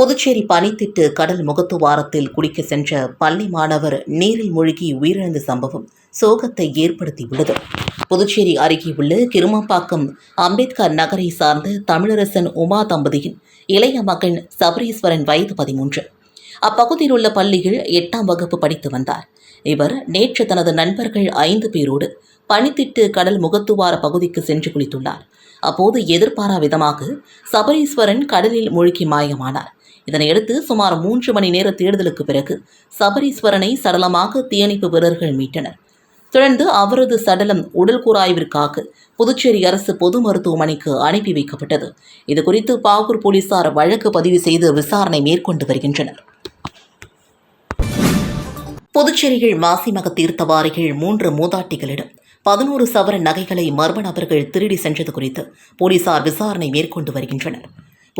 புதுச்சேரி பனித்திட்டு கடல் முகத்துவாரத்தில் குளிக்க சென்ற பள்ளி மாணவர் நீரில் மூழ்கி உயிரிழந்த சம்பவம் சோகத்தை ஏற்படுத்தியுள்ளது. புதுச்சேரி அருகே உள்ள கிருமாப்பாக்கம் அம்பேத்கர் நகரை சார்ந்த தமிழரசன் உமா தம்பதியின் இளைய மகன் சபரீஸ்வரன் வயது பதிமூன்று. அப்பகுதியில் உள்ள பள்ளியில் எட்டாம் வகுப்பு படித்து வந்தார். இவர் நேற்று தனது நண்பர்கள் ஐந்து பேரோடு பனித்திட்டு கடல் முகத்துவார பகுதிக்கு சென்று குளித்துள்ளார். அப்போது எதிர்பாரா விதமாக சபரீஸ்வரன் கடலில் மூழ்கி மாயமானார். இதனையடுத்து சுமார் மூன்று மணி நேர தேடுதலுக்கு பிறகு சபரீஸ்வரனை சடலமாக தீயணைப்பு வீரர்கள் மீட்டனர். தொடர்ந்து அவரது சடலம் உடல் கூராய்விற்காக புதுச்சேரி அரசு பொது மருத்துவமனைக்கு அனுப்பி வைக்கப்பட்டது. இதுகுறித்து பாகூர் போலீசார் வழக்கு பதிவு செய்து விசாரணை மேற்கொண்டு வருகின்றனர். புதுச்சேரியில் மாசிமக தீர்த்தவாரிகள் மூன்று மூதாட்டிகளிடம் பதினோரு சவர நகைகளை மர்ம நபர்கள் திருடி சென்றது குறித்து போலீசார் விசாரணை மேற்கொண்டு வருகின்றனர்.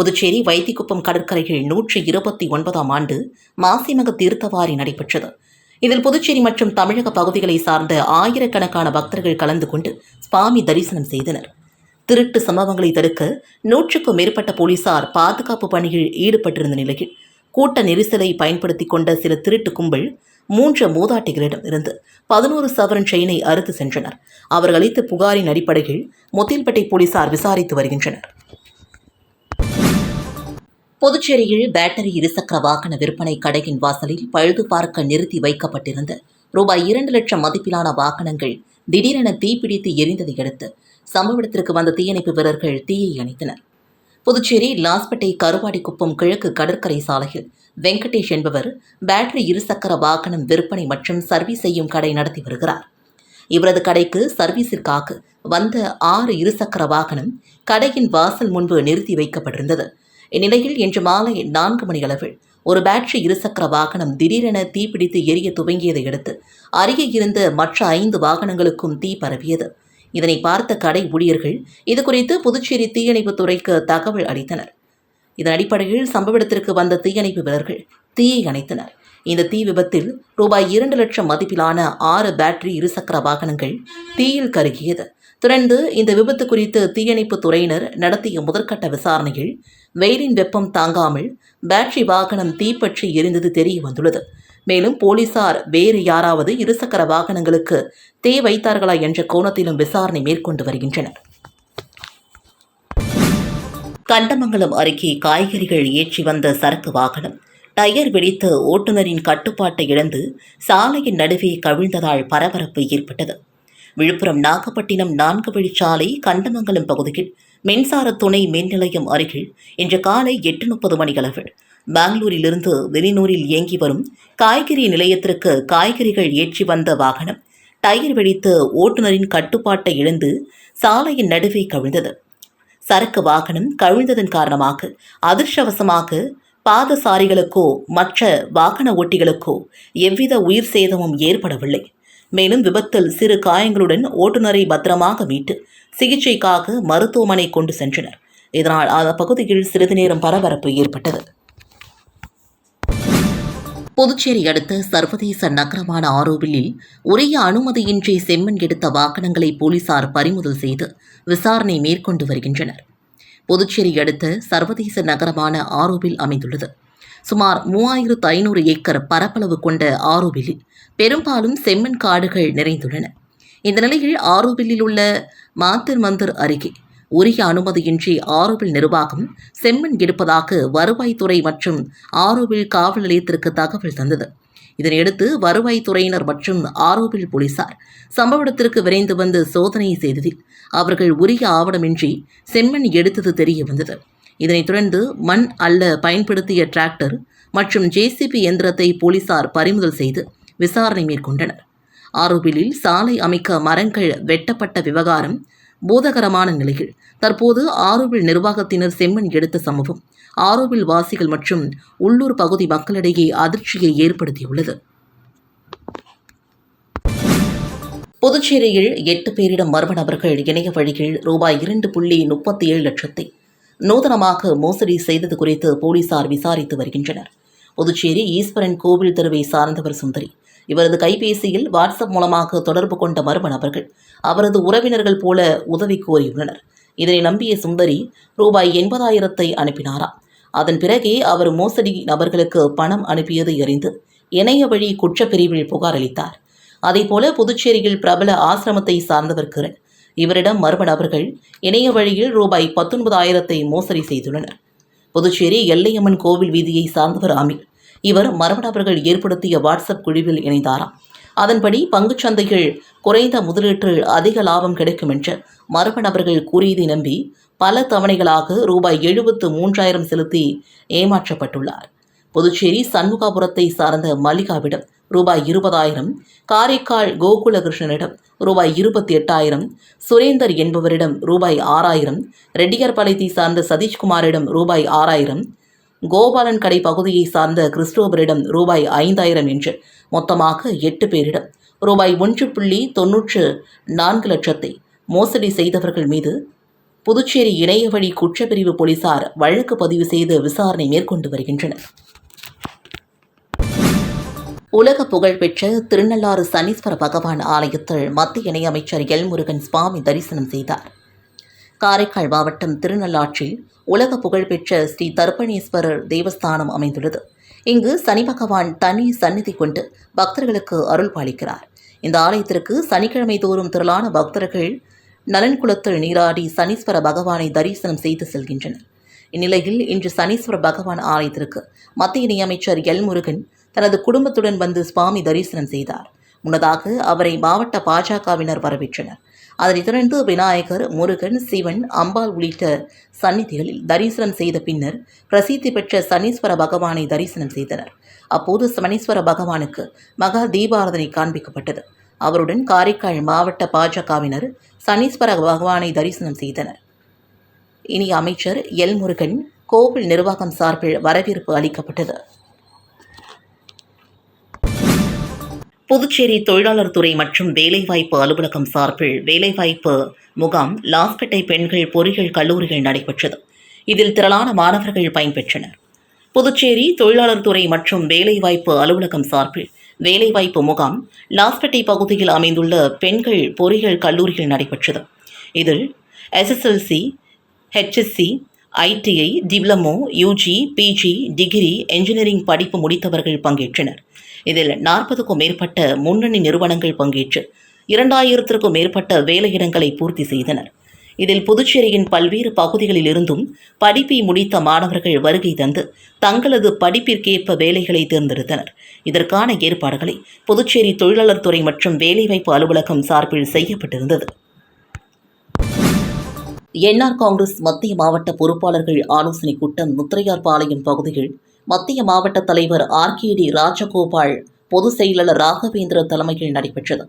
புதுச்சேரி வைத்திக்குப்பம் கடற்கரையில் நூற்றி இருபத்தி ஒன்பதாம் ஆண்டு மாசிமக தீர்த்தவாரி நடைபெற்றது. இதில் புதுச்சேரி மற்றும் தமிழக பகுதிகளை சார்ந்த ஆயிரக்கணக்கான பக்தர்கள் கலந்து கொண்டு சுவாமி தரிசனம் செய்தனர். திருட்டு சம்பவங்களை தடுக்க நூற்றுக்கும் மேற்பட்ட போலீசார் பாதுகாப்பு பணியில் ஈடுபட்டிருந்த நிலையில் கூட்ட நெரிசலை பயன்படுத்தி கொண்ட சில திருட்டு கும்பல் மூன்று மூதாட்டிகளிடம் இருந்து பதினோரு சவரன் செயினை அறுத்து சென்றனர். அவர்கள் அளித்த புகாரின் அடிப்படையில் முத்தில்பேட்டை போலீசார் விசாரித்து வருகின்றனர். புதுச்சேரியில் பேட்டரி இருசக்கர வாகன விற்பனை கடையின் வாசலில் பழுது பார்க்க நிறுத்தி வைக்கப்பட்டிருந்த ரூபாய் இரண்டு லட்சம் மதிப்பிலான வாகனங்கள் திடீரென தீப்பிடித்து எரிந்ததை அடுத்து சம்பவ இடத்திற்கு வந்த தீயணைப்பு வீரர்கள் தீயை அணைத்தனர். புதுச்சேரி லாஸ்பேட்டை கருவாடிக்குப்பம் கிழக்கு கடற்கரை சாலையில் வெங்கடேஷ் என்பவர் பேட்டரி இருசக்கர வாகனம் விற்பனை மற்றும் சர்வீஸ் செய்யும் கடை நடத்தி வருகிறார். இவரது கடைக்கு சர்வீஸிற்காக வந்த ஆறு இருசக்கர வாகனம் கடையின் வாசல் முன்பு நிறுத்தி வைக்கப்பட்டிருந்தது. இந்நிலையில் இன்று மாலை நான்கு மணியளவில் ஒரு பேட்டரி இருசக்கர வாகனம் திடீரென தீப்பிடித்து எரிய துவங்கியதை அடுத்து அருகே இருந்த மற்ற ஐந்து வாகனங்களுக்கும் தீ பரவியது. இதனை பார்த்த கடை ஊழியர்கள் இதுகுறித்து புதுச்சேரி தீயணைப்புத் துறைக்கு தகவல் அளித்தனர். இதன் அடிப்படையில் சம்பவ இடத்திற்கு வந்த தீயணைப்பு வீரர்கள் தீயை அணைத்தனர். இந்த தீ விபத்தில் ரூபாய் இரண்டு லட்சம் மதிப்பிலான ஆறு பேட்டரி இருசக்கர வாகனங்கள் தீயில் கருகியது. திரண்டு இந்த விபத்து குறித்து தீயணைப்பு துறையினர் நடத்திய முதற்கட்ட விசாரணையில் வெயிலின் வெப்பம் தாங்காமல் பேட்டரி வாகனம் தீப்பற்றி எரிந்தது தெரிய வந்துள்ளது மேலும் போலீசார் வேறு யாராவது இருசக்கர வாகனங்களுக்கு தீ வைத்தார்களா என்ற கோணத்திலும் விசாரணை மேற்கொண்டு வருகின்றனர். கண்டமங்கலம் அருகே காய்கறிகள் ஏற்றி வந்த சரக்கு வாகனம் டயர் வெடித்து ஓட்டுநரின் கட்டுப்பாட்டை இழந்து சாலையின் நடுவே கவிழ்ந்ததால் பரபரப்பு ஏற்பட்டது. விழுப்புரம் நாகப்பட்டினம் நான்கு வழிச்சாலை கண்டமங்கலம் பகுதியில் மின்சார துணை மின் நிலையம் அருகில் இன்று காலை எட்டு முப்பது மணியளவில் பெங்களூரிலிருந்து வெளிநூரில் இயங்கி வரும் காய்கறி நிலையத்திற்கு காய்கறிகள் ஏற்றி வந்த வாகனம் டயர் வெடித்து ஓட்டுநரின் கட்டுப்பாட்டை இழந்து சாலையின் நடுவே கவிழ்ந்தது. சரக்கு வாகனம் கவிழ்ந்ததன் காரணமாக அதிர்ஷ்டவசமாக பாதசாரிகளுக்கோ மற்ற வாகன ஓட்டிகளுக்கோ எவ்வித உயிர் சேதமும் ஏற்படவில்லை. மேலும் விபத்தில் சிறு காயங்களுடன் ஓட்டுநரை பத்திரமாக மீட்டு சிகிச்சைக்காக மருத்துவமனை கொண்டு சென்றனர். இதனால் அந்த பகுதியில் சிறிது நேரம் பரபரப்பு ஏற்பட்டது. புதுச்சேரி அடுத்த சர்வதேச நகரமான ஆரோவிலில் உரிய அனுமதியின்றி செம்மண் எடுத்த வாகனங்களை போலீசார் பறிமுதல் செய்து விசாரணை மேற்கொண்டு வருகின்றனர். புதுச்சேரி அடுத்த சர்வதேச நகரமான ஆரோவில் அமைந்துள்ளது. சுமார் மூவாயிரத்து ஐநூறு ஏக்கர் பரப்பளவு கொண்ட ஆரோவிலில் பெரும்பாலும் செம்மண் காடுகள் நிறைந்துள்ளன. இந்த நிலையில் ஆரோவில்லில் உள்ள மாத்தர் மந்தர் அருகே உரிய அனுமதியின்றி ஆரோவில் நிர்வாகம் செம்மண் எடுப்பதாக வருவாய்த்துறை மற்றும் ஆரோவில் காவல் நிலையத்திற்கு தகவல் தந்தது. இதனையடுத்து வருவாய்த்துறையினர் மற்றும் ஆரோவில் போலீசார் சம்பவ இடத்திற்கு விரைந்து வந்து சோதனை செய்ததில் அவர்கள் உரிய ஆவணமின்றி செம்மண் எடுத்தது தெரிய வந்தது. இதனைத் தொடர்ந்து மண் அல்ல பயன்படுத்திய டிராக்டர் மற்றும் ஜேசிபி எந்திரத்தை போலீசார் பறிமுதல் செய்து விசாரணை மேற்கொண்டனர். ஆரோவிலில் சாலை அமைக்க மரங்கள் வெட்டப்பட்ட விவகாரம் பூதகரமான நிலையில். தற்போது ஆரோவில் நிர்வாகத்தினர் செம்மண் எடுத்த சம்பவம் ஆரோவில் வாசிகள் மற்றும் உள்ளூர் பகுதி மக்களிடையே அதிர்ச்சியை ஏற்படுத்தியுள்ளது. புதுச்சேரியில் எட்டு பேரிடம் மர்ம நபர்கள் இணைய வழியில் ரூபாய் இரண்டு புள்ளி முப்பத்தி ஏழு லட்சத்தை நூதனமாக மோசடி செய்தது குறித்து போலீசார் விசாரித்து வருகின்றனர். புதுச்சேரி ஈஸ்வரன் கோவில் தெருவை சார்ந்தவர் சுந்தரி இவரது கைபேசியில் வாட்ஸ்அப் மூலமாக தொடர்பு கொண்ட மர்ம நபர்கள் அவரது உறவினர்கள் போல உதவி கோரியுள்ளனர். இதனை நம்பிய சுந்தரி ரூபாய் எண்பதாயிரத்தை அனுப்பினாராம் அதன் பிறகே அவர் மோசடி நபர்களுக்கு பணம் அனுப்பியது அறிந்து இணைய வழி குற்றப்பிரிவில் புகார் அளித்தார். அதேபோல புதுச்சேரியில் பிரபல ஆசிரமத்தை சார்ந்தவர் கிரண் இவரிடம் மர்ம நபர்கள் இணைய வழியில் ரூபாய் பத்தொன்பதாயிரத்தை மோசடி செய்துள்ளனர். புதுச்சேரி எல்லையம்மன் கோவில் வீதியை சார்ந்தவர் அமீர் இவர் மர்ம நபர்கள் ஏற்படுத்திய வாட்ஸ்அப் குழுவில் இணைந்தாராம். அதன்படி பங்குச் சந்தைகள் குறைந்த முதலீட்டில் அதிக லாபம் கிடைக்கும் என்று மர்ம நபர்கள் கூறியதை நம்பி பல தவணைகளாக ரூபாய் எழுபத்து மூன்றாயிரம் செலுத்தி ஏமாற்றப்பட்டுள்ளார். புதுச்சேரி சண்முகாபுரத்தை சார்ந்த மல்லிகாவிடம் ரூபாய் இருபதாயிரம் காரைக்கால் கோகுலகிருஷ்ணனிடம் ரூபாய் இருபத்தி எட்டாயிரம் சுரேந்தர் என்பவரிடம் ரூபாய் ஆறாயிரம் ரெட்டியார்பாளையத்தை சார்ந்த சதீஷ்குமாரிடம் ரூபாய் ஆறாயிரம் கோபாலன் கடை பகுதியை சார்ந்த கிறிஸ்டோபரிடம் ரூபாய் ஐந்தாயிரம் என்று. மொத்தமாக எட்டு பேரிடம். ரூபாய் ஒன்று புள்ளி தொன்னூற்று நான்கு லட்சத்தை மோசடி செய்தவர்கள் மீது புதுச்சேரி இணையவழி குற்றப்பிரிவு போலீசார் வழக்கு பதிவு செய்து விசாரணை மேற்கொண்டு வருகின்றனர். உலக புகழ்பெற்ற திருநள்ளாறு சனீஸ்வர பகவான் ஆலயத்தில் மத்திய இணையமைச்சர் எல் முருகன் சுவாமி தரிசனம் செய்தார். காரைக்கால் மாவட்டம் திருநள்ளாற்றில் உலக புகழ்பெற்ற ஸ்ரீ தர்ப்பணேஸ்வரர் தேவஸ்தானம் அமைந்துள்ளது. இங்கு சனி பகவான் தனி சந்நிதி கொண்டு பக்தர்களுக்கு அருள் பாலிக்கிறார். இந்த ஆலயத்திற்கு சனிக்கிழமை தோறும் திரளான பக்தர்கள் நலன்குளத்தில் நீராடி சனீஸ்வர பகவானை தரிசனம் செய்து செல்கின்றனர். இந்நிலையில் இன்று சனீஸ்வர பகவான் ஆலயத்திற்கு மத்திய இணையமைச்சர் எல் முருகன் தனது குடும்பத்துடன் வந்து சுவாமி தரிசனம் செய்தார். முன்னதாக அவரை மாவட்ட பாஜகவினர் வரவேற்றனர். அதனைத் தொடர்ந்து விநாயகர் முருகன் சிவன் அம்பாள் உள்ளிட்ட சந்நிதிகளில் தரிசனம் செய்த பின்னர் பிரசித்தி பெற்ற சனீஸ்வர பகவானை தரிசனம் செய்தனர். அப்போது சனீஸ்வர பகவானுக்கு மகா தீபாரதனை காண்பிக்கப்பட்டது. அவருடன் காரைக்கால் மாவட்ட பாஜகவினர் சனீஸ்வர பகவானை தரிசனம் செய்தனர். இனி அமைச்சர் எல் முருகன் கோவில் நிர்வாகம் சார்பில் வரவேற்பு அளிக்கப்பட்டது. புதுச்சேரி தொழிலாளர் துறை மற்றும் வேலைவாய்ப்பு அலுவலகம் சார்பில் வேலைவாய்ப்பு முகாம் லாஸ்பேட்டை பெண்கள் பொறியியல் கல்லூரியில் நடைபெற்றது. இதில் திரளான மாணவர்கள் பயன்பெற்றனர். புதுச்சேரி தொழிலாளர் துறை மற்றும் வேலைவாய்ப்பு அலுவலகம் சார்பில் வேலைவாய்ப்பு முகாம் லாஸ்பேட்டை பகுதியில் அமைந்துள்ள பெண்கள் பொறியியல் கல்லூரியில் நடைபெற்றது. இதில் SSLC HSC ITI diploma UG PG degree engineering படிப்பு முடித்தவர்கள் பங்கேற்றனர். இதில் நாற்பதுக்கும் மேற்பட்ட முன்னணி நிறுவனங்கள் பங்கேற்று இரண்டாயிரத்திற்கும் மேற்பட்ட வேலையிடங்களை பூர்த்தி செய்தனர். இதில் புதுச்சேரியின் பல்வேறு பகுதிகளில் இருந்தும் படிப்பை முடித்த மாணவர்கள் வருகை தந்து தங்களது படிப்பிற்கேற்ப வேலைகளை தேர்ந்தெடுத்தனர். இதற்கான ஏற்பாடுகளை புதுச்சேரி தொழிலாளர் துறை மற்றும் வேலைவாய்ப்பு அலுவலகம் சார்பில் செய்யப்பட்டிருந்தது. என்ஆர் காங்கிரஸ் மத்திய மாவட்ட பொறுப்பாளர்கள் ஆலோசனைக் கூட்டம் முத்திரையார்பாளையம் பகுதியில் மத்திய மாவட்ட தலைவர் ஆர்கேடி ராஜகோபால் பொதுச் செயலாளர் ராகவேந்திர தலைமையில் நடைபெற்றது.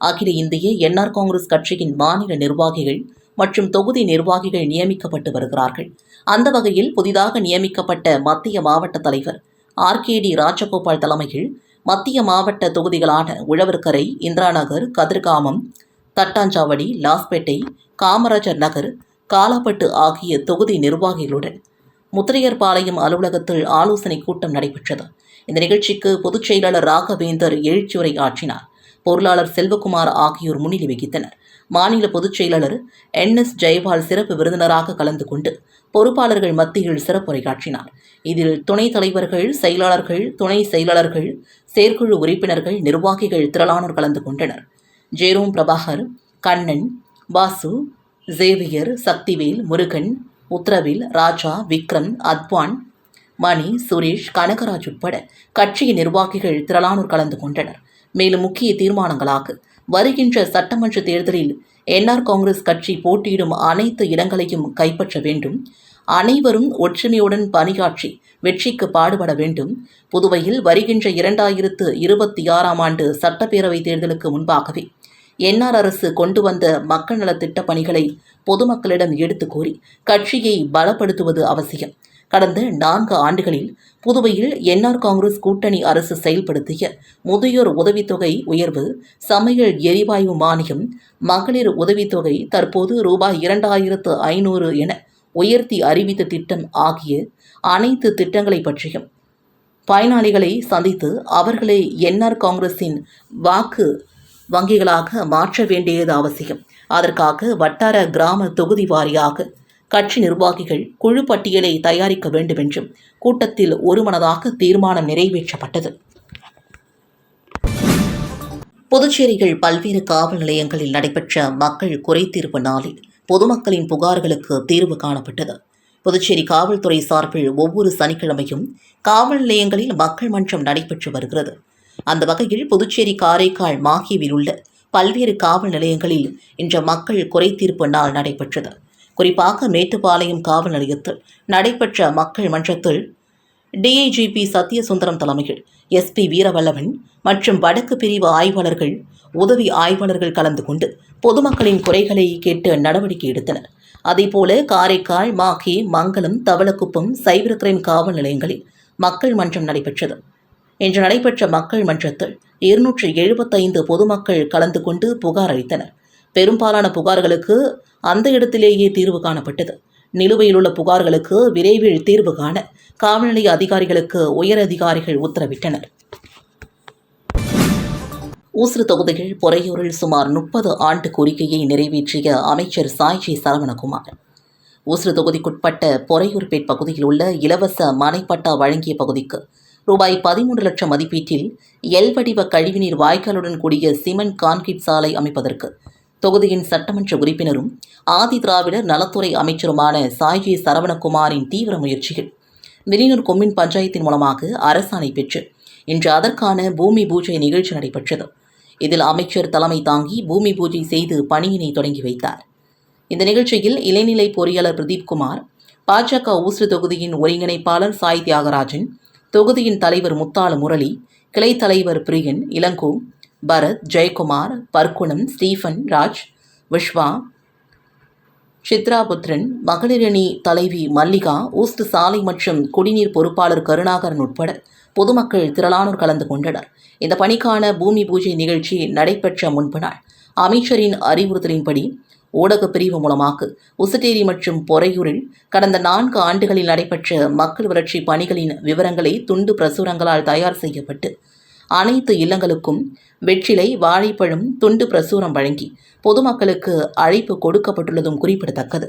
அகில இந்திய என்ஆர் காங்கிரஸ் கட்சியின் மாநில நிர்வாகிகள் மற்றும் தொகுதி நிர்வாகிகள் நியமிக்கப்பட்டு வருகிறார்கள். அந்த வகையில் புதிதாக நியமிக்கப்பட்ட மத்திய மாவட்ட தலைவர் ஆர்கேடி ராஜகோபால் தலைமையில் மத்திய மாவட்ட தொகுதிகளான உழவர்கரை இந்திராநகர் கதிர்காமம் தட்டாஞ்சாவடி லாஸ்பேட்டை காமராஜர் நகர் காலாப்பட்டு ஆகிய தொகுதி நிர்வாகிகளுடன் முத்திரையர் பாளையம் அலுவலகத்தில் ஆலோசனை கூட்டம் நடைபெற்றது. இந்த நிகழ்ச்சிக்கு பொதுச் செயலாளர் ராகவேந்தர் எழுச்சியுரை ஆற்றினார். பொருளாளர் செல்வகுமார் ஆகியோர் முன்னிலை வகித்தனர். மாநில பொதுச் செயலாளர் என் எஸ் ஜெயபால் சிறப்பு விருந்தினராக கலந்து கொண்டு பொறுப்பாளர்கள் மத்தியில் சிறப்புரையாற்றினார். இதில் துணைத் தலைவர்கள் செயலாளர்கள் துணை செயலாளர்கள் செயற்குழு உறுப்பினர்கள் நிர்வாகிகள் திரளானோர் கலந்து கொண்டனர். ஜெரோம் பிரபாகர் கண்ணன் பாசு ஜேவியர் சக்திவேல் முருகன் உத்தரவில் ராஜா விக்ரம் அத்வான் மணி சுரேஷ் கனகராஜ் உட்பட கட்சியின் நிர்வாகிகள் திரளானோர் கலந்து கொண்டனர். மேலும் முக்கிய தீர்மானங்களாக வருகின்ற சட்டமன்ற தேர்தலில் என்ஆர் காங்கிரஸ் கட்சி போட்டியிடும் அனைத்து இடங்களையும் கைப்பற்ற வேண்டும். அனைவரும் ஒற்றுமையுடன் பணியாற்றி வெற்றிக்கு பாடுபட வேண்டும். புதுவையில் வருகின்ற இரண்டாயிரத்து இருபத்தி ஆறாம் ஆண்டு சட்டப்பேரவை தேர்தலுக்கு முன்பாகவே என்ஆர் அரசு கொண்டு வந்த மக்கள் நலத்திட்ட பணிகளை பொதுமக்களிடம் எடுத்துக் கூறி கட்சியை பலப்படுத்துவது அவசியம். கடந்த நான்கு ஆண்டுகளில் புதுவையில் என்ஆர் காங்கிரஸ் கூட்டணி அரசு செயல்படுத்திய முதியோர் உதவித்தொகை உயர்வு சமையல் எரிவாயு மானியம் மகளிர் உதவித்தொகை தற்போது ரூபாய் இரண்டாயிரத்து ஐநூறு என உயர்த்தி அறிவித்த திட்டம் ஆகிய அனைத்து திட்டங்களை பற்றியும் பயனாளிகளை சந்தித்து அவர்களை என்ஆர் காங்கிரசின் வாக்கு வங்கிகளாக மாற்ற வேண்டியது அவசியம். அதற்காக வட்டார கிராம தொகுதி வாரியாக கட்சி நிர்வாகிகள் குழு பட்டியலை தயாரிக்க வேண்டும் என்றும் கூட்டத்தில் ஒருமனதாக தீர்மானம் நிறைவேற்றப்பட்டது. புதுச்சேரியில் பல்வேறு காவல் நிலையங்களில் நடைபெற்ற மக்கள் குறைதீர்ப்பு நாளில் பொதுமக்களின் புகார்களுக்கு தீர்வு காணப்பட்டது. புதுச்சேரி காவல்துறை சார்பில் ஒவ்வொரு சனிக்கிழமையும் காவல் நிலையங்களில் மக்கள் மன்றம் நடைபெற்று வருகிறது. அந்த வகையில் புதுச்சேரி காரைக்கால் மாஹேவில் உள்ள பல்வேறு காவல் நிலையங்களில் இன்று மக்கள் குறைதீர்ப்பு நாள் நடைபெற்றது. குறிப்பாக மேட்டுப்பாளையம் காவல் நிலையத்தில் நடைபெற்ற மக்கள் மன்றத்தில் டிஐஜிபி சத்யசுந்தரம் தலைமையில் எஸ்பி வீரவல்லவன் மற்றும் வடக்கு பிரிவு ஆய்வாளர்கள் உதவி ஆய்வாளர்கள் கலந்து கொண்டு பொதுமக்களின் குறைகளை கேட்டு நடவடிக்கை எடுத்தனர். அதேபோல காரைக்கால் மாகே மங்கலம் தவளக்குப்பம் சைபர் கிரைம் காவல் நிலையங்களில் மக்கள் மன்றம் நடைபெற்றது. இன்று நடைபெற்ற மக்கள் மன்றத்தில் இருநூற்று எழுபத்தைந்து பொதுமக்கள் கலந்து கொண்டு புகார் அளித்தனர். பெரும்பாலான புகார்களுக்கு அந்த இடத்திலேயே தீர்வு காணப்பட்டது. நிலுவையில் உள்ள புகார்களுக்கு விரைவில் தீர்வு காண காவல்நிலைய அதிகாரிகளுக்கு உயர் அதிகாரிகள் உத்தரவிட்டனர். ஊசுறு தொகுதியில் பொறையூரில் சுமார் முப்பது ஆண்டு கோரிக்கையை நிறைவேற்றிய அமைச்சர் சாய்ஜி சரவணகுமார். ஊசுறு தொகுதிக்குட்பட்ட பொறையூர்பேட் பகுதியில் உள்ள இலவச மனைப்பட்டா வழங்கிய பகுதிக்கு ரூபாய் பதிமூன்று லட்சம் மதிப்பீட்டில் எல் வடிவ கழிவுநீர் வாய்க்காலுடன் கூடிய சிமெண்ட் கான்கிரீட் சாலை அமைப்பதற்கு தொகுதியின் சட்டமன்ற உறுப்பினரும் ஆதி திராவிடர் நலத்துறை அமைச்சருமான சாய்ஜி சரவணகுமாரின் தீவிர முயற்சிகள். மிலினூர் கொம்மின் பஞ்சாயத்தின் மூலமாக அரசாணை பெற்று இன்று அதற்கான பூமி பூஜை நிகழ்ச்சி நடைபெற்றது. இதில் அமைச்சர் தலைமை தாங்கி பூமி பூஜை செய்து பணியினை தொடங்கி வைத்தார். இந்த நிகழ்ச்சியில் இளைநிலை பொறியாளர் பிரதீப்குமார் பாஜக ஊசு தொகுதியின் ஒருங்கிணைப்பாளர் சாய் தியாகராஜன் தொகுதியின் தலைவர் முத்தாலு முரளி கிளை தலைவர் பிரியன் இளங்கோ பரத் ஜெயக்குமார் பர்க்குணம் ஸ்டீஃபன் ராஜ் விஸ்வா சித்ராபுத்ரன் மகளிரணி தலைவி மல்லிகா ஊஸ்ட் சாலை மற்றும் குடிநீர் பொறுப்பாளர் கருணாகரன் உட்பட பொதுமக்கள் திரளானோர் கலந்து கொண்டனர். இந்த பணிக்கான பூமி பூஜை நிகழ்ச்சி நடைபெற்ற முன்பு நாள். அமைச்சரின் அறிவுறுத்தலின்படி ஊடகப் பிரிவு மூலமாக உசுட்டேரி மற்றும் பொறையூரில் கடந்த நான்கு ஆண்டுகளில் நடைபெற்ற மக்கள் வளர்ச்சி பணிகளின் விவரங்களை துண்டு பிரசுரங்களால் தயார் செய்யப்பட்டு அனைத்து இல்லங்களுக்கும் வெற்றிலை வாழைப்பழம் துண்டு பிரசுரம் வழங்கி பொதுமக்களுக்கு அழைப்பு கொடுக்கப்பட்டுள்ளதும் குறிப்பிடத்தக்கது.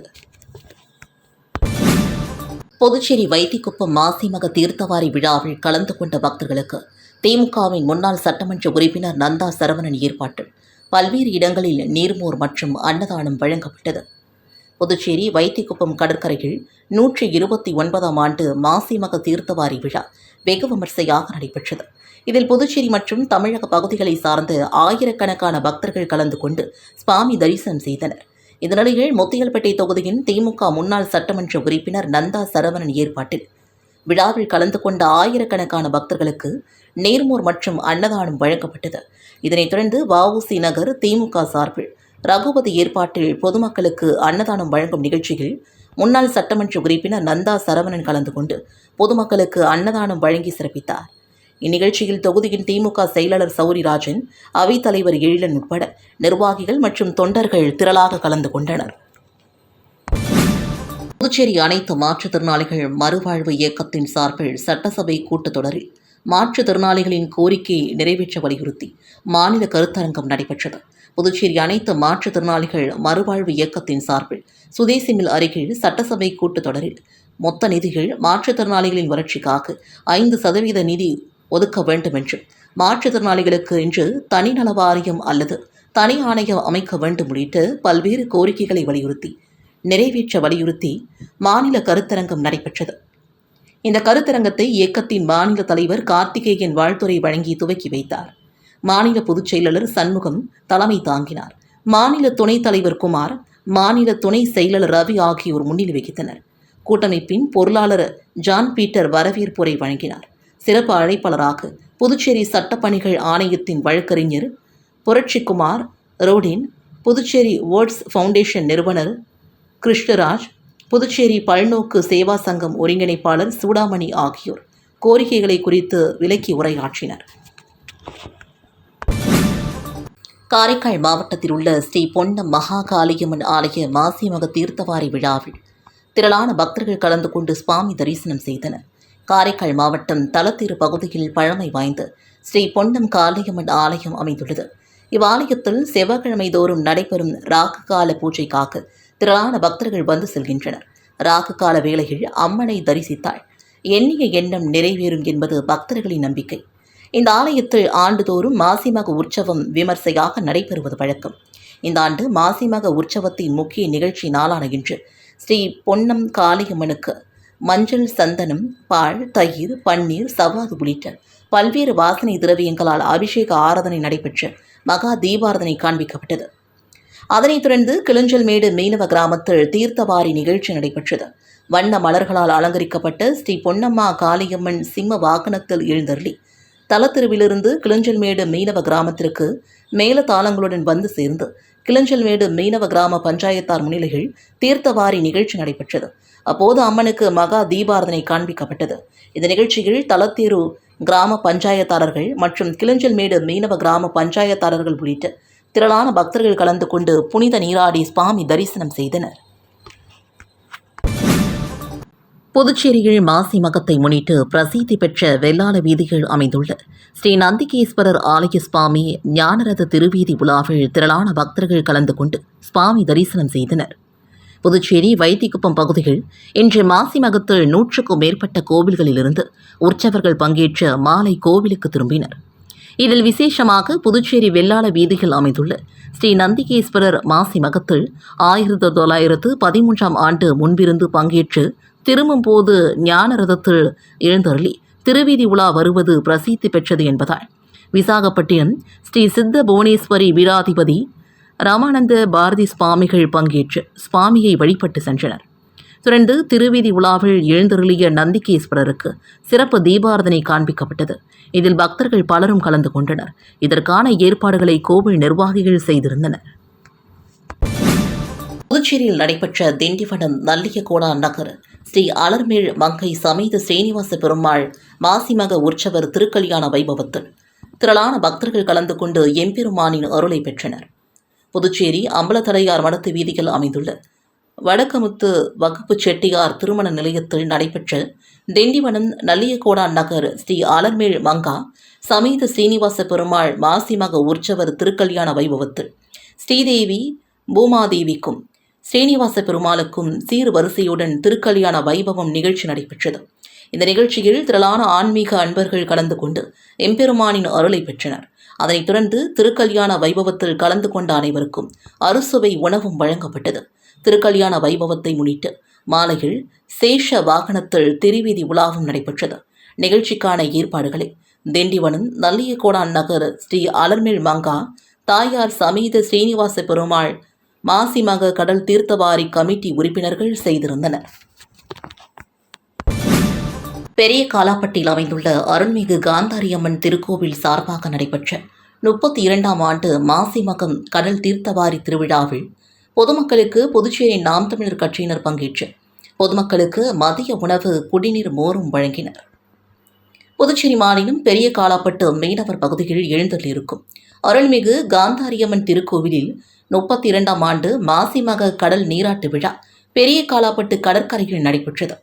புதுச்சேரி வைத்திக்குப்பம் மாசிமக தீர்த்தவாரி விழாவில் கலந்து கொண்ட பக்தர்களுக்கு திமுகவின் முன்னாள் சட்டமன்ற உறுப்பினர் நந்தா சரவணன் ஏற்பாட்டில் பல்வேறு இடங்களில் நீர்மோர் மற்றும் அன்னதானம் வழங்கப்பட்டது. புதுச்சேரி வைத்திக்குப்பம் கடற்கரையில் நூற்றி இருபத்தி ஒன்பதாம் ஆண்டு மாசிமக தீர்த்தவாரி விழா வெகு விமர்சையாக நடைபெற்றது. இதில் புதுச்சேரி மற்றும் தமிழக பகுதிகளை சார்ந்த ஆயிரக்கணக்கான பக்தர்கள் கலந்து கொண்டு சுவாமி தரிசனம் செய்தனர். இந்த நிலையில் முத்தியல்பேட்டை தொகுதியின் திமுக முன்னாள் சட்டமன்ற உறுப்பினர் நந்தா சரவணன் ஏற்பாட்டில் விழாவில் கலந்து கொண்ட ஆயிரக்கணக்கான பக்தர்களுக்கு நேர்மூர் மற்றும் அன்னதானம் வழங்கப்பட்டது. இதனைத் தொடர்ந்து வஉசி நகர் திமுக சார்பில் ரகுபதி ஏற்பாட்டில் பொதுமக்களுக்கு அன்னதானம் வழங்கும் நிகழ்ச்சியில் முன்னாள் சட்டமன்ற உறுப்பினர் நந்தா சரவணன் கலந்து கொண்டு பொதுமக்களுக்கு அன்னதானம் வழங்கி சிறப்பித்தார். இந்நிகழ்ச்சியில் தொகுதியின் திமுக செயலாளர் சௌரிராஜன் அவைத்தலைவர் எழிலன் உட்பட நிர்வாகிகள் மற்றும் தொண்டர்கள் திரளாக கலந்து கொண்டனர். புதுச்சேரி அனைத்து மாற்றுத்திறனாளிகள் மறுவாழ்வு இயக்கத்தின் சார்பில் சட்டசபை கூட்டத்தொடரில் மாற்றுத்திறனாளிகளின் கோரிக்கை நிறைவேற்ற வலியுறுத்தி மாநில கருத்தரங்கம் நடைபெற்றது. புதுச்சேரி அனைத்து மாற்றுத்திறனாளிகள் மறுவாழ்வு இயக்கத்தின் சார்பில் சுதேசி மில் அருகில் சட்டசபை கூட்டத்தொடரில் மொத்த நிதிகள் மாற்றுத்திறனாளிகளின் வளர்ச்சிக்காக ஐந்து சதவீத நிதி ஒதுக்க வேண்டும் என்று மாற்றுத்திறனாளிகளுக்கு இன்று தனிநல வாரியம் அல்லது தனி ஆணையம் அமைக்க வேண்டும் உள்ளிட்டு பல்வேறு கோரிக்கைகளை வலியுறுத்தி நிறைவேற்ற வலியுறுத்தி மாநில கருத்தரங்கம் நடைபெற்றது. இந்த கருத்தரங்கத்தை இயக்கத்தின் மாநில தலைவர் கார்த்திகேயன் வாழ்த்துறை வழங்கி துவக்கி வைத்தார். மாநில பொதுச் செயலாளர் சண்முகம் தலைமை தாங்கினார். மாநில துணைத் தலைவர் குமார் மாநில துணை செயலாளர் ரவி ஆகியோர் முன்னிலை வகித்தனர். கூட்டமைப்பின் பொருளாளர் ஜான் பீட்டர் வரவேற்புரை வழங்கினார். சிறப்பு அழைப்பாளராக புதுச்சேரி சட்டப்பணிகள் ஆணையத்தின் வழக்கறிஞர் புரட்சிக்குமார் ரோடின் புதுச்சேரி வேர்ட்ஸ் ஃபவுண்டேஷன் நிறுவனர் கிருஷ்ணராஜ் புதுச்சேரி பல்நோக்கு சேவா சங்கம் ஒருங்கிணைப்பாளர் சூடாமணி ஆகியோர் கோரிக்கைகளை குறித்து விலக்கி உரையாற்றினர். காரைக்கால் மாவட்டத்தில் உள்ள ஸ்ரீ பொன்னம் மகாகாளியம்மன் ஆலய மாசிமக தீர்த்தவாரி விழாவில் திரளான பக்தர்கள் கலந்து கொண்டு சுவாமி தரிசனம் செய்தனர். காரைக்கால் மாவட்டம் தலத்திரு பகுதியில் பழமை வாய்ந்த ஸ்ரீ பொன்னம் காளியம்மன் ஆலயம் அமைந்துள்ளது. இவ்வாலயத்தில் செவ்வாய்க்கிழமை தோறும் நடைபெறும் ராகு கால பூஜைக்காக திரளான பக்தர்கள் வந்து செல்கின்றனர். ராகு கால வேளையில் அம்மனை தரிசித்தாள். எண்ணிய எண்ணம் நிறைவேறும் என்பது பக்தர்களின் நம்பிக்கை. இந்த ஆலயத்தில் ஆண்டுதோறும் மாசிமக உற்சவம் விமர்சையாக நடைபெறுவது வழக்கம். இந்த ஆண்டு மாசிமக உற்சவத்தின் முக்கிய நிகழ்ச்சி நாளான இன்று ஸ்ரீ பொன்னம் காளியம்மனுக்கு மஞ்சள் சந்தனம் பால் தயிர் பன்னீர் சவாது உள்ளிட்ட பல்வேறு வாசனை திரவியங்களால் அபிஷேக ஆராதனை நடைபெற்று மகா தீபாராதனை காண்பிக்கப்பட்டது. அதனைத் தொடர்ந்து கிளிஞ்சல்மேடு மீனவ கிராமத்தில் தீர்த்தவாரி நிகழ்ச்சி நடைபெற்றது. வண்ண மலர்களால் அலங்கரிக்கப்பட்ட ஸ்ரீ பொன்னம்மா காளியம்மன் சிம்ம வாகனத்தில் எழுந்தருளி தலத்திருவிலிருந்து கிளிஞ்சல்மேடு மீனவ கிராமத்திற்கு மேல தாளங்களுடன் வந்து சேர்ந்து கிளிஞ்சல்மேடு மீனவ கிராம பஞ்சாயத்தார் முன்னிலையில் தீர்த்தவாரி நிகழ்ச்சி நடைபெற்றது. அப்போது அம்மனுக்கு மகா தீபாரதனை காண்பிக்கப்பட்டது. இந்த நிகழ்ச்சியில் தலத்தேரு கிராம பஞ்சாயத்தாரர்கள் மற்றும் கிளிஞ்சல்மேடு மீனவ கிராம பஞ்சாயத்தாரர்கள் உள்ளிட்ட திரளான பக்தர்கள் கலந்து கொண்டு புனித நீராடி சுவாமி தரிசனம் செய்தனர். புதுச்சேரியில் மாசி மகத்தை முன்னிட்டு பிரசித்தி பெற்ற வெள்ளாள வீதிகள் அமைந்துள்ள ஸ்ரீ நந்திகேஸ்வரர் ஆலய சுவாமி ஞானரத திருவீதி உலாவில் திரளான பக்தர்கள் கலந்து கொண்டு சுவாமி தரிசனம் செய்தனர். புதுச்சேரி வைத்திக்குப்பம் பகுதியில் இன்று மாசி மகத்தில் நூற்றுக்கும் மேற்பட்ட கோவில்களிலிருந்து உற்சவர்கள் பங்கேற்ற மாலை கோவிலுக்கு திரும்பினர். இதில் விசேஷமாக புதுச்சேரி வெள்ளாள வீதியில் அமைந்துள்ள ஸ்ரீ நந்திகேஸ்வரர் மாசி மகத்தில் ஆயிரத்து தொள்ளாயிரத்து பதிமூன்றாம் ஆண்டு முன்பிருந்து பங்கேற்று திரும்பும்போது ஞான ரதத்தில் எழுந்தருளி திருவீதி உலா வருவது பிரசித்தி பெற்றது என்பதால் விசாகப்பட்டினம் ஸ்ரீ சித்த புவனேஸ்வரி வீராதிபதி ராமானந்த பாரதி சுவாமிகள் பங்கேற்று சுவாமியை வழிபட்டு சென்றனர். தொடர்ந்து திருவீதி உலாவில் எழுந்தருளிய நந்திகேஸ்வரருக்கு சிறப்பு தீபாரதனை காண்பிக்கப்பட்டது. இதில் பக்தர்கள் பலரும் கலந்து கொண்டனர். இதற்கான ஏற்பாடுகளை கோவில் நிர்வாகிகள் செய்திருந்தனர். புதுச்சேரியில் நடைபெற்ற திண்டிவனம் நல்லியகோடா நகர் ஸ்ரீ அலர்மேல் மங்கை சமேத ஸ்ரீனிவாச பெருமாள் மாசிமக உற்சவர் திருக்கல்யாண வைபவத்தில் திரளான பக்தர்கள் கலந்து கொண்டு எம்பெருமானின் அருளை பெற்றனர். புதுச்சேரி அம்பலத்தடையார் வடத்து வீதியில் அமைந்துள்ள வடக்கமுத்து வகுப்பு செட்டியார் திருமண நிலையத்தில் நடைபெற்ற திண்டிவனம் நல்லியகோடா நகர் ஸ்ரீ ஆலர்மேழ் மங்கா சமீத ஸ்ரீனிவாச பெருமாள் மாசிமக உற்சவர் திருக்கல்யாண வைபவத்தில் ஸ்ரீதேவி பூமாதேவிக்கும் ஸ்ரீனிவாச பெருமாளுக்கும் சீர் வரிசையுடன் திருக்கல்யாண வைபவம் நிகழ்ச்சி நடைபெற்றது. இந்த நிகழ்ச்சியில் திரளான ஆன்மீக அன்பர்கள் கலந்து கொண்டு எம்பெருமானின் அருளை பெற்றனர். அதனைத் தொடர்ந்து திருக்கல்யாண வைபவத்தில் கலந்து கொண்ட அனைவருக்கும் அறுசுவை உணவும் வழங்கப்பட்டது. திருக்கல்யாண வைபவத்தை முன்னிட்டு மாலையில் சேஷ வாகனத்தில் திருவீதி உலாவும் நடைபெற்றது. நிகழ்ச்சிக்கான ஏற்பாடுகளை திண்டிவனம் நல்லியகோடான் நகர் ஸ்ரீ அலர்மேல் மங்கா தாயார் சமீத ஸ்ரீனிவாச பெருமாள் மாசிமக கடல் தீர்த்தவாரி கமிட்டி உறுப்பினர்கள் செய்திருந்தனர். பெரிய காலாப்பட்டியில் அமைந்துள்ள அருள்மிகு காந்தாரியம்மன் திருக்கோவில் சார்பாக நடைபெற்ற முப்பத்தி இரண்டாம் ஆண்டு மாசிமகம் கடல் தீர்த்தவாரி திருவிழாவில் பொதுமக்களுக்கு புதுச்சேரி நாம் தமிழர் கட்சியினர் பங்கேற்று பொதுமக்களுக்கு மதிய உணவு குடிநீர் மோரும் வழங்கினர். புதுச்சேரி மாநிலம் பெரிய காலாப்பட்டு மீனவர் பகுதியில் எழுந்தள்ளிருக்கும் அருள்மிகு காந்தாரியம்மன் திருக்கோவிலில் முப்பத்தி இரண்டாம் ஆண்டு மாசிமக கடல் நீராட்டு விழா பெரிய காலாப்பட்டு கடற்கரையில் நடைபெற்றது.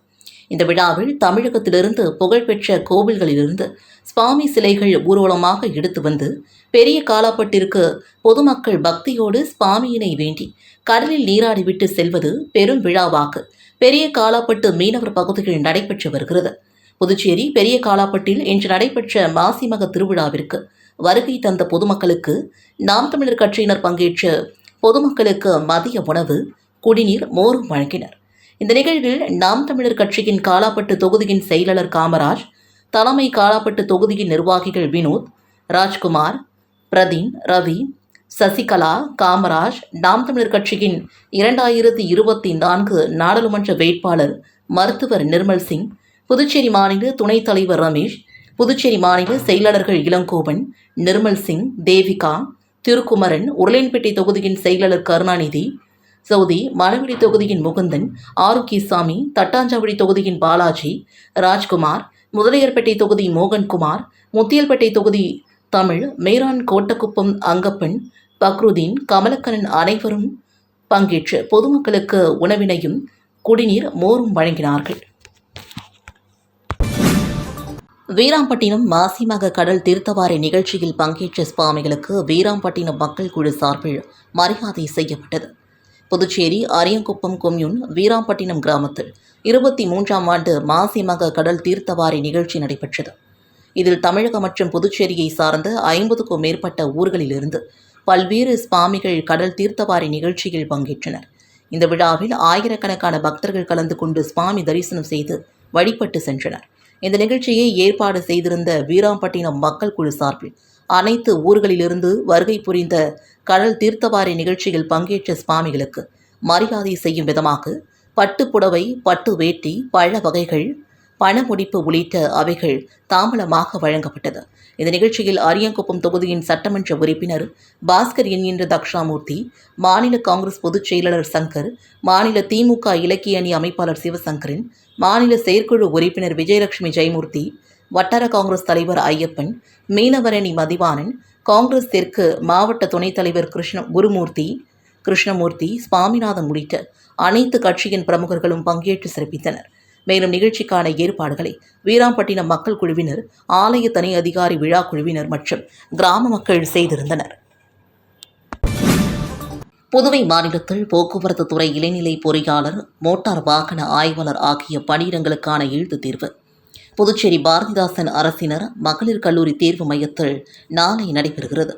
இந்த விழாவில் தமிழகத்திலிருந்து புகழ்பெற்ற கோவில்களிலிருந்து சுவாமி சிலைகள் ஊர்வலமாக எடுத்து வந்து பெரிய காலாப்பட்டிற்கு பொதுமக்கள் பக்தியோடு சுவாமியினை வேண்டி கடலில் நீராடிவிட்டு செல்வது பெரும் விழாவாக. பெரிய காலாப்பட்டு மீனவர் பகுதியில் நடைபெற்று வருகிறது. புதுச்சேரி பெரிய காலாப்பட்டில் இன்று நடைபெற்ற மாசிமக திருவிழாவிற்கு வருகை தந்த பொதுமக்களுக்கு நாம் தமிழர் கட்சியினர் பங்கேற்ற பொதுமக்களுக்கு மதிய உணவு குடிநீர் மோரும் வழங்கினர். இந்த நிகழ்வில் நாம் தமிழர் கட்சியின் காலாப்பட்டு தொகுதியின் செயலாளர் காமராஜ் தலைமை காலாப்பட்டு தொகுதியின் நிர்வாகிகள் வினோத் ராஜ்குமார் பிரதீன் ரவி சசிகலா காமராஜ் நாம் தமிழர் கட்சியின் இரண்டாயிரத்தி இருபத்தி நான்கு நாடாளுமன்ற வேட்பாளர் மருத்துவர் நிர்மல் சிங் புதுச்சேரி மாநில துணைத் தலைவர் ரமேஷ் புதுச்சேரி மாநில செயலாளர்கள் இளங்கோவன் நிர்மல் சிங் தேவிகா திருக்குமரன் உருளையன்பேட்டை தொகுதியின் செயலாளர் கருணாநிதி சவுதி மணவெளி தொகுதியின் முகுந்தன் ஆரோக்கியசாமி தட்டாஞ்சாவடி தொகுதியின் பாலாஜி ராஜ்குமார் முதலியார்பேட்டை தொகுதி மோகன்குமார் முத்தியல்பேட்டை தொகுதி தமிழ் மேரான் கோட்டக்குப்பம் அங்கப்பன் பக்ருதீன் கமலக்கண்ணன் அனைவரும் பங்கேற்று பொதுமக்களுக்கு உணவினையும் குடிநீர் மோரும் வழங்கினார்கள். வீராம்பட்டினம் மாசிமக கடல் தீர்த்தவாரி நிகழ்ச்சியில் பங்கேற்ற சுவாமிகளுக்கு வீராம்பட்டினம் மக்கள் குழு சார்பில் மரியாதை செய்யப்பட்டது. புதுச்சேரி அரியங்குப்பம் கொம்யூன் வீராம்பட்டினம் கிராமத்தில் இருபத்தி மூன்றாம் ஆண்டு மாசிமக கடல் தீர்த்தவாரி நிகழ்ச்சி நடைபெற்றது. இதில் தமிழகம் மற்றும் புதுச்சேரியை சார்ந்த ஐம்பதுக்கும் மேற்பட்ட ஊர்களிலிருந்து பல்வேறு சுவாமிகள் கடல் தீர்த்தவாரி நிகழ்ச்சியில் பங்கேற்றனர். இந்த விழாவில் ஆயிரக்கணக்கான பக்தர்கள் கலந்து கொண்டு சுவாமி தரிசனம் செய்து வழிபட்டு சென்றனர். இந்த நிகழ்ச்சியை ஏற்பாடு செய்திருந்த வீராம்பட்டினம் மக்கள் குழு சார்பில் அனைத்து ஊர்களிலிருந்து வருகை புரிந்த கடல் தீர்த்தவாரி நிகழ்ச்சியில் பங்கேற்ற சுவாமிகளுக்கு மரியாதை செய்யும் விதமாக பட்டு புடவை பட்டு வேட்டி பழ வகைகள் பணமுடிப்பு உள்ளிட்ட அவைகள் தாமலமாக வழங்கப்பட்டது. இந்த நிகழ்ச்சியில் அரியங்குப்பம் தொகுதியின் சட்டமன்ற உறுப்பினர் பாஸ்கர் என்கின்ற தக்ஷாமூர்த்தி மாநில காங்கிரஸ் பொதுச் செயலாளர் சங்கர் மாநில திமுக இலக்கிய அணி அமைப்பாளர் சிவசங்கரன் மாநில செயற்குழு உறுப்பினர் விஜயலட்சுமி ஜெயமூர்த்தி வட்டார காங்கிரஸ் தலைவர் ஐயப்பன் மீனவரணி மதிவானன் காங்கிரஸ் தெற்கு மாவட்ட துணைத் தலைவர் கிருஷ்ண குருமூர்த்தி கிருஷ்ணமூர்த்தி சுவாமிநாதன் உள்ளிட்ட அனைத்து கட்சியின் பிரமுகர்களும் பங்கேற்று சிறப்பித்தனர். மேலும் நிகழ்ச்சிக்கான ஏற்பாடுகளை வீராம்பட்டினம் மக்கள் குழுவினர் ஆலய தனி அதிகாரி விழா குழுவினர் மற்றும் கிராம மக்கள் செய்திருந்தனர். புதுவை மாநிலத்தில் போக்குவரத்து துறை இளைநிலை பொறியாளர் மோட்டார் வாகன ஆய்வாளர் ஆகிய பணியிடங்களுக்கான எழுத்துத் தேர்வு. புதுச்சேரி பாரதிதாசன் அரசினர் மகளிர் கல்லூரி தேர்வு மையத்தில் நாளை நடைபெறுகிறது.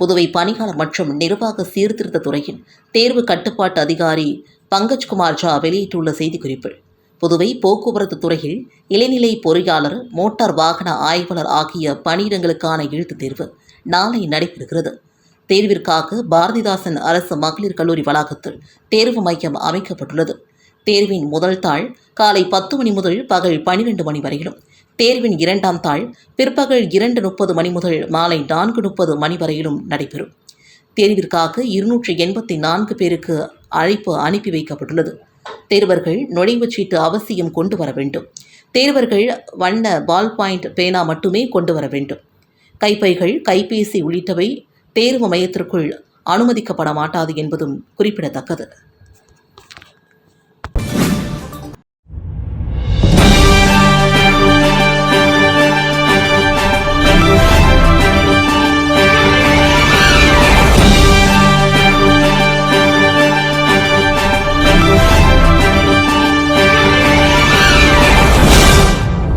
புதுவை பணியாளர் மற்றும் நிர்வாக சீர்திருத்த துறையின் தேர்வு கட்டுப்பாட்டு அதிகாரி பங்கஜ்குமார் ஜா வெளியிட்டுள்ள செய்திக்குறிப்பில் புதுவை போக்குவரத்து துறையில் இளநிலை பொறியாளர் மோட்டார் வாகன ஆய்வாளர் ஆகிய பணியிடங்களுக்கான எழுத்துத் தேர்வு நாளை நடைபெறுகிறது. தேர்விற்காக பாரதிதாசன் அரசு மகளிர் கல்லூரி வளாகத்தில் தேர்வு மையம் அமைக்கப்பட்டுள்ளது. தேர்வின் முதல் தாள் காலை பத்து மணி முதல் பகல் பனிரெண்டு மணி வரையிலும். தேர்வின் இரண்டாம் தாள் பிற்பகல் இரண்டு முப்பது மணி முதல் மாலை நான்கு முப்பது மணி வரையிலும் நடைபெறும். தேர்விற்காக இருநூற்றி எண்பத்தி நான்கு பேருக்கு அழைப்பு அனுப்பி வைக்கப்பட்டுள்ளது. தேர்வர்கள் நுழைவுச் சீட்டு அவசியம் கொண்டு வர வேண்டும். தேர்வர்கள் வண்ண பால் பாயிண்ட் பேனா மட்டுமே கொண்டு வர வேண்டும். கைப்பைகள் கைபேசி உள்ளிட்டவை தேர்வு மையத்திற்குள் அனுமதிக்கப்பட மாட்டாது என்பதும் குறிப்பிடத்தக்கது.